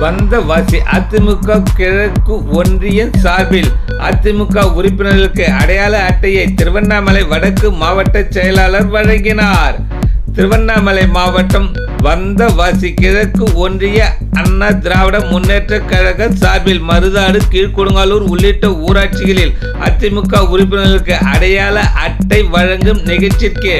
வந்த வாசி அதிமுக கிழக்கு ஒன்றிய சார்பில் அதிமுக உறுப்பினர்களுக்கு அடையாள அட்டையை திருவண்ணாமலை வடக்கு மாவட்ட செயலாளர் வழங்கினார். திருவண்ணாமலை மாவட்டம் வந்தவாசி கிழக்கு ஒன்றிய அண்ணா திராவிட முன்னேற்ற கழக சார்பில் மருதாடு கீழ்கொடுங்காலூர் உள்ளிட்ட ஊராட்சிகளில் அதிமுக உறுப்பினர்களுக்கு அடையாள அட்டை வழங்கும் நிகழ்ச்சிக்கு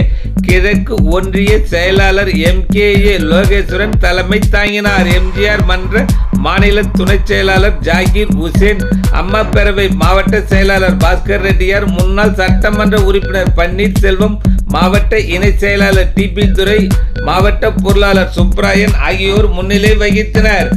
கிழக்கு ஒன்றிய செயலாளர் எம் கே ஏ லோகேஸ்வரன் தலைமை தாங்கினார். எம்ஜிஆர் மன்ற மாநில துணை செயலாளர் ஜாகீர் உசேன் அம்மா பேரவை மாவட்ட செயலாளர் பாஸ்கர் ரெட்டியார் முன்னாள் சட்டமன்ற உறுப்பினர் பன்னீர்செல்வம் மாவட்ட இணை செயலாளர் டிபி துரை மாவட்ட பொருளாளர் சுப்ராயன் ஆகியோர் முன்னிலை வகித்தனர்.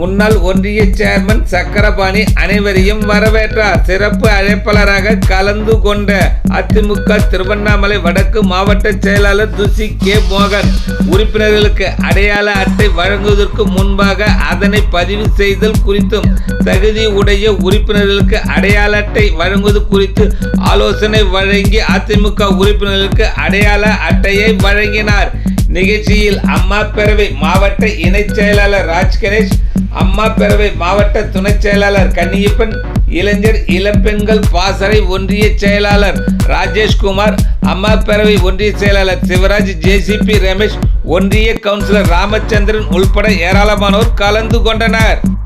முன்னாள் ஒன்றிய சேர்மன் சக்கரபாணி அனைவரையும் வரவேற்றார். சிறப்பு அழைப்பாளராக கலந்து கொண்ட அதிமுக திருவண்ணாமலை வடக்கு மாவட்ட செயலாளர் துசி கே. மோகன் உறுப்பினர்களுக்கு அடையாள அட்டை வழங்குவதற்கு முன்பாக அதனை பதிவு செய்தல் குறித்தும் தகுதி உடைய உறுப்பினர்களுக்கு அடையாள அட்டை வழங்குவது குறித்து ஆலோசனை வழங்கி அதிமுக உறுப்பினர்களுக்கு அடையாள அட்டையை வழங்கினார். நிகழ்ச்சியில் அம்மா பேரவை மாவட்ட இணைச் செயலாளர் ராஜ் கணேஷ் அம்மா பேரவை மாவட்ட துணை செயலாளர் கன்னியப்பன் இளைஞர் இளம்பெண்கள் பாசறை ஒன்றிய செயலாளர் ராஜேஷ்குமார் அம்மா பேரவை ஒன்றிய செயலாளர் சிவராஜ் ஜேசிபி ரமேஷ் ஒன்றிய கவுன்சிலர் ராமச்சந்திரன் உள்பட ஏராளமானோர் கலந்து கொண்டனர்.